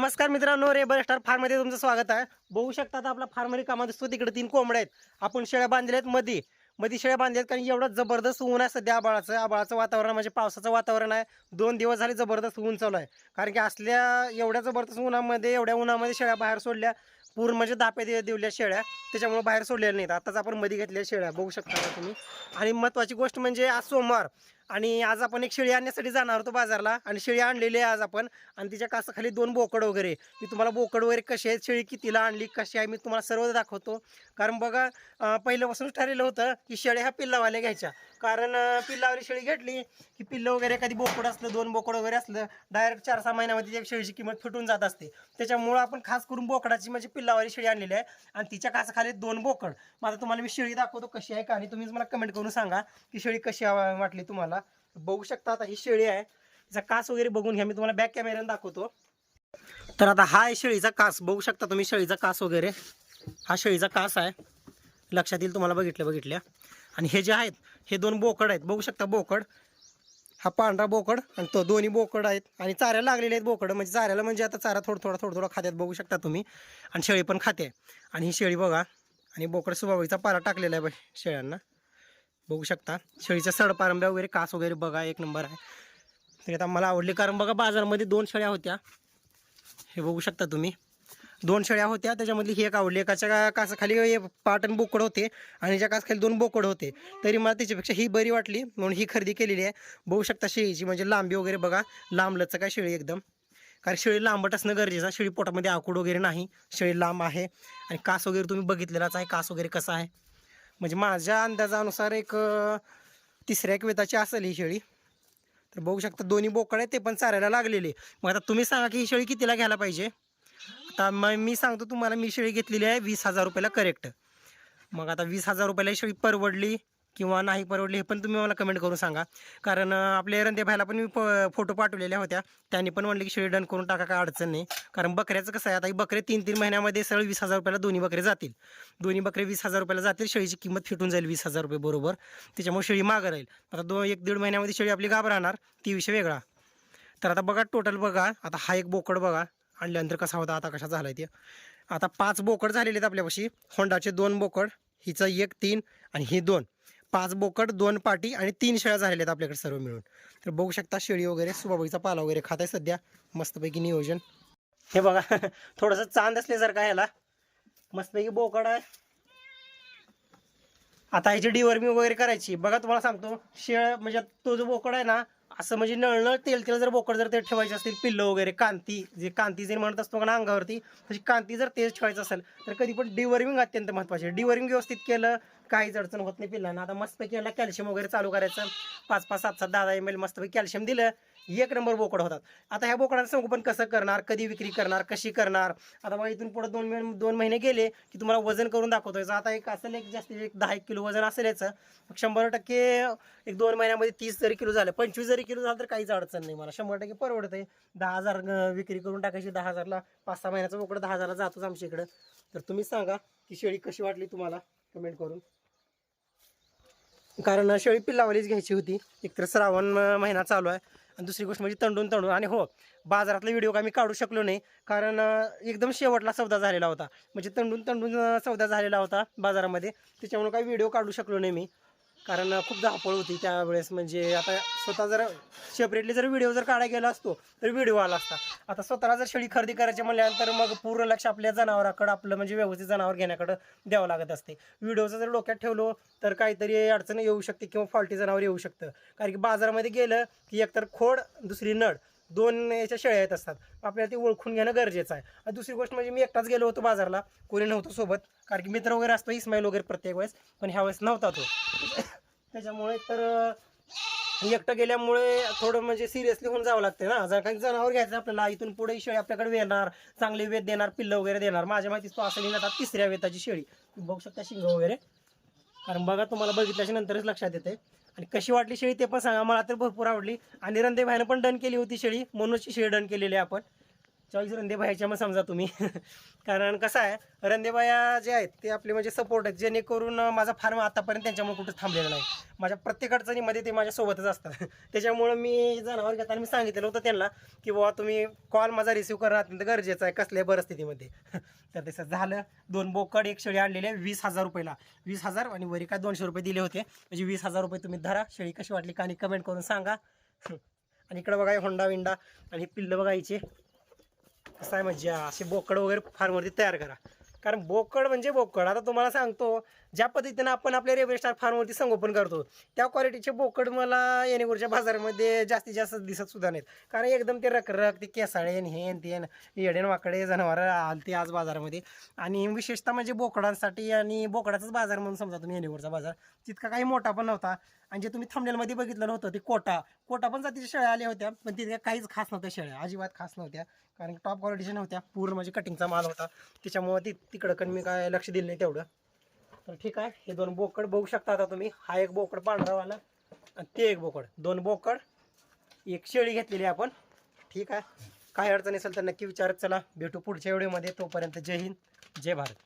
नमस्कार मित्रांनो rebar star फार्ममध्ये तुमचं स्वागत आहे. बघू शकता आपला फार्मरी कामात दिसतो तिकडे तीन कोंबड्या आहेत. आपण शेळ्या बांधल्या आहेत मध्ये मध्ये शेळ्या बांधल्यात कारण एवढं जबरदस्त ऊन आहे सध्या आबाळाचं आबाळाचं वातावरण म्हणजे पावसाचं वातावरण आहे. दोन दिवस झाले जबरदस्त ऊन चालू आहे. कारण की असल्या एवढ्या जबरदस्त उन्हामध्ये एवढ्या उन्हामध्ये शेळ्या बाहेर सोडल्या. पूर्ण म्हणजे दापे दे देवल्या शेळ्या. त्याच्यामुळे बाहेर सोडलेल्या नाहीत. आताच आपण मध्ये घेतलेल्या शेळ्या. बघू शकता तुम्ही. आणि महत्त्वाची गोष्ट म्हणजे आज सोमवार. आणि आज आपण एक शेळी आणण्यासाठी जाणार होतो बाजारला आणि शेळी आणलेली आहे आज आपण. आणि तिच्या कासाखाली दोन बोकड वगैरे. मी तुम्हाला बोकड वगैरे कशी आहेत शेळी कितीला आणली कशी आहे मी तुम्हाला सर्व दाखवतो. कारण बघा पहिल्यापासून ठरलेलं होतं की शेळ्या ह्या पिल्लावाल्या घ्यायच्या. कारण अं, पिल्लावाली शेळी घेतली की पिल्लं वगैरे एखादी बोकड असलं दोन बोकड वगैरे असलं डायरेक्ट चार सहा महिन्यामध्ये त्या शेळीची किंमत फिटून जात असते. त्याच्यामुळं आपण खास करून बोकडाची म्हणजे पिल्लावाली शेळी आणलेली आहे. आणि तिच्या कासाखाली दोन बोकड. मग आता तुम्हाला मी शेळी दाखवतो कशी आहे का आणि तुम्हीच मला कमेंट करून सांगा की शेळी कशी वाटली तुम्हाला. बघू शकता आता ही शेळी आहे. तिचा कास वगैरे बघून घ्या मी तुम्हाला बॅक कॅमेऱ्याने दाखवतो. तर आता हा आहे शेळीचा कास. बघू शकता तुम्ही शेळीचा कास वगैरे. हा शेळीचा कास आहे. लक्षात येईल तुम्हाला बघितलं बघितल्या. आणि हे जे आहेत हे दोन बोकड आहेत. बघू शकता बोकड. हा पांढरा बोकड आणि तो दोन्ही बोकड आहेत. आणि चाऱ्याला लागलेले आहेत बोकड. म्हणजे चाऱ्याला म्हणजे आता चारा थोडं थोडा थोडं थोडं खात्यात बघू शकता तुम्ही. आणि शेळी पण खाते. आणि ही शेळी बघा. आणि बोकड सुबाबाईचा पारा टाकलेला आहे बघ शेळ्यांना. बघू शकता. शेळीच्या सडपारंब्या वगैरे कास वगैरे बघा एक नंबर आहे. तरी आता मला आवडली कारण बघा बाजारामध्ये दोन शेळ्या होत्या. हे बघू शकता तुम्ही. दोन शेळ्या होत्या त्याच्यामधली ही एक आवडली. एकाच्या कासाखाली पाट पाटण बोकड होते आणि ज्या कासाखाली दोन बोकड होते. तरी मला त्याच्यापेक्षा ही बरी वाटली म्हणून ही खरेदी केलेली आहे. बघू शकता शेळीची म्हणजे लांबी वगैरे बघा. लांबलचं काय शेळी एकदम. कारण शेळी लांबट असणं गरजेचं आहे. शेळी पोटामध्ये आकूड वगैरे नाही. शेळी लांब आहे. आणि कास वगैरे तुम्ही बघितलेलाच आहे. कास वगैरे कसा आहे? म्हणजे माझ्या अंदाजानुसार एक तिसऱ्या एक वेताची असेल ही शेळी. तर बघू शकता दोन्ही बोकड आहेत ते पण चारायला लागलेले. मग आता तुम्ही सांगा की ही शेळी कितीला घ्यायला पाहिजे? आता मग मी सांगतो तुम्हाला मी शेळी घेतलेली आहे वीस हजार रुपयाला करेक्ट मग आता वीस हजार रुपयाला ही शेळी परवडली. किंवा नाही परवडली हे पण तुम्ही मला कमेंट करून सांगा. कारण आपल्या रंदे भायला पण मी प फोटो पाठवलेल्या होत्या. त्यांनी पण म्हणले की शेळी डन करून टाका काय अडचण नाही. कारण बकऱ्याचं कसं आहे आता ही बकरे तीन तीन महिन्यामध्ये सरळ वीस हजार रुपयाला दोन्ही बकरे जातील. दोन्ही बकरे वीस हजार रुपयाला जातील शेळीची किंमत फिटून जाईल वीस हजार रुपये बरोबर. त्याच्यामुळे शेळी मागं राहील. आता दोन एक दीड महिन्यामध्ये शेळी आपली गाभ राहणार ती विषय वेगळा. तर आता बघा टोटल बघा. आता हा एक बोकड बघा. आणल्यानंतर कसा होता आता कसा झाला ते. आता पाच बोकड झालेले आहेत आपल्यापाशी. होंडाचे दोन बोकड हिचं एक तीन आणि ही दोन. पाच बोकड दोन पाटी आणि तीन शेळ्या झालेल्या आहेत आपल्याकडे सर्व मिळून. तर बघू शकता शेळी वगैरे सुबाबाईचा पाला वगैरे खात आहे सध्या. मस्तपैकी नियोजन. हे बघा थोडंसं चांद असल्यासारखं ह्याला. मस्तपैकी बोकड आहे. आता ह्याची डिवर्मिंग वगैरे करायची. बघा तुम्हाला सांगतो शेळ म्हणजे तो जो बोकड आहे ना असं म्हणजे नळनळ तेल तेल जर बोकड जर ते ठेवायचे असतील पिल्लं वगैरे कांती जे कांती जे म्हणत असतो ना अंगावरती तशी कांती जर तेज ठेवायचं असेल तर कधी पण डिवरिंग अत्यंत महत्त्वाचे डिवरिंग व्यवस्थित केलं काहीच अडचण होत नाही पिल्लांना. आता मस्तपैकी याला कॅल्शियम वगैरे चालू करायचं. पाच पाच सात सात दहा दहा एम एल मस्तपैकी कॅल्शियम दिलं एक नंबर बोकड होतात. आता ह्या बोकडांचं संगोपन कसं करणार? कधी विक्री करणार? कशी करणार? आता बघा इथून पुढे दोन महिने दोन महिने गेले की तुम्हाला वजन करून दाखवतो आता एक असेल एक जास्तीत एक दहा एक किलो वजन असेल याचं मग शंभर टक्के एक दोन महिन्यामध्ये तीस जरी किलो झालं पंचवीस जरी किलो झालं तर काहीच अडचण नाही. मला शंभर टक्के परवडत आहे दहा हजार विक्री करून टाकायची दहा हजारला पाच सहा महिन्याचा बोकड दहा हजारला जातोच आमच्या इकडं. तर तुम्ही सांगा की शेळी कशी वाटली तुम्हाला? कमेंट करून. कारण शेळी पिल्लावालीच घ्यायची होती. एकतर श्रावण महिना चालू आहे. आणि दुसरी गोष्ट म्हणजे तंडून तंडून. आणि हो बाजारातला व्हिडिओ का मी काढू शकलो नाही कारण एकदम शेवटला सौदा झालेला होता. म्हणजे तंडून तंडून सौदा झालेला होता बाजारामध्ये. त्याच्यामुळे काही व्हिडिओ काढू शकलो नाही मी. कारण खूप धावपळ होती त्यावेळेस. म्हणजे आता स्वतः जर सेपरेटली जर व्हिडिओ जर काढायला गेला असतो तर व्हिडिओ आला असता. आता स्वतःला जर शेळी खरेदी करायची म्हणल्यानंतर मग पूर्ण लक्ष आपल्या जनावराकडं आपलं म्हणजे व्यवस्थित जनावर घेण्याकडं द्यावं लागत असते. व्हिडिओचं जर डोक्यात ठेवलो तर काहीतरी अडचण येऊ शकते किंवा फॉल्टी जनावर येऊ शकतं. कारण की बाजारामध्ये गेलं की एकतर खोड दुसरी नड दोन याच्या शेळ्या येत असतात. आपल्याला ती ओळखून घेणं गरजेचं आहे. आणि दुसरी गोष्ट म्हणजे मी एकटाच गेलो होतो बाजारला. कोणी नव्हतं सोबत. कारण की मित्र वगैरे असतो इस्माईल वगैरे प्रत्येक वेळेस. पण ह्या वेळेस नव्हता तो. त्याच्यामुळे तर एकटं गेल्यामुळे थोडं म्हणजे सिरियसली होऊन जावं लागतं ना. जर काही जनावर घ्यायचं आपल्याला इथून पुढे शेळी आपल्याकडे येणार चांगले वेद देणार पिल्लं वगैरे देणार. माझ्या माहितीच तो असं लिहिण्यात तिसऱ्या वेताची शेळी. बघू शकता शिंग वगैरे. कारण बघा तुम्हाला बघितल्याच्या नंतरच लक्षात येते आणि कशी वाटली शेळी ते पण सांगा. मला तर भरपूर आवडली. आणि रंदे भाईनं पण डन केली होती शेळी. म्हणूनच शेळी डन केलेली आहे आपण. चॉईस रंदेबाईच्या मग समजा तुम्ही. कारण कसं आहे रंदेबाया जे आहेत ते आपले म्हणजे सपोर्ट आहेत जेणेकरून माझा फार्म आतापर्यंत त्यांच्यामुळे कुठं थांबलेला नाही. माझ्या प्रत्येक अडचणीमध्ये ते माझ्यासोबतच असतात. त्याच्यामुळं मी जनावर घेताना मी सांगितलेलं होतं त्यांना की बाबा तुम्ही कॉल माझा रिसिव्ह करणं अत्यंत गरजेचं आहे कसल्याही परिस्थितीमध्ये. तर तसं झालं. दोन बोकड एक शेळी आणलेले वीस हजार रुपयाला. वीस हजार आणि वरी काय दोनशे रुपये दिले होते. म्हणजे वीस हजार रुपये तुम्ही धरा. शेळी कशी वाटली का आणि कमेंट करून सांगा. आणि इकडं बघा होंडा विंडा आणि पिल्लं बघायचे कसं आहे म्हणजे मज्जा असे बोकड वगैरे फार्मवरती तयार करा. कारण बोकड म्हणजे बोकड. आता तुम्हाला सांगतो ज्या पद्धतीनं आपण आपल्या रेल्वे स्टार फार्मवरती संगोपन करतो त्या क्वालिटीचे बोकड मला येणेगुरच्या बाजारामध्ये जास्तीत जास्त दिसत सुद्धा नाहीत. कारण एकदम ते रखरख ते केसाळेन हेन हे ते येडेन वाकडे जनावरं आलते आज बाजारामध्ये. आणि विशेषतः म्हणजे बोकडांसाठी आणि बोकडाचाच बाजार म्हणून समजा तुम्ही येणेगुरचा बाजार तितका काही मोठा पण नव्हता. आणि जे तुम्ही थंबनेलमध्ये बघितलं नव्हतं ते कोटा. कोटा पण जातीच्या शेळ्या आल्या होत्या पण तिथे काहीच खास नव्हत्या शेळ्या अजिबात खास नव्हत्या. कारण टॉप क्वालिटीच्या नव्हत्या पूर्ण म्हणजे कटिंगचा माल होता. त्याच्यामुळं ती तिकडं कण मी काय लक्ष दिलं नाही तेवढं. तर ठीक आहे हे दोन बोकड बघू शकता आता तुम्ही. हा एक बोकड पांढरावाला आणि ते एक बोकड. दोन बोकड एक शेळी घेतलेली आपण. ठीक आहे. काय अडचण असेल तर नक्की विचारत चला. भेटू पुढच्या व्हिडिओमध्ये. तोपर्यंत जय हिंद जय भारत.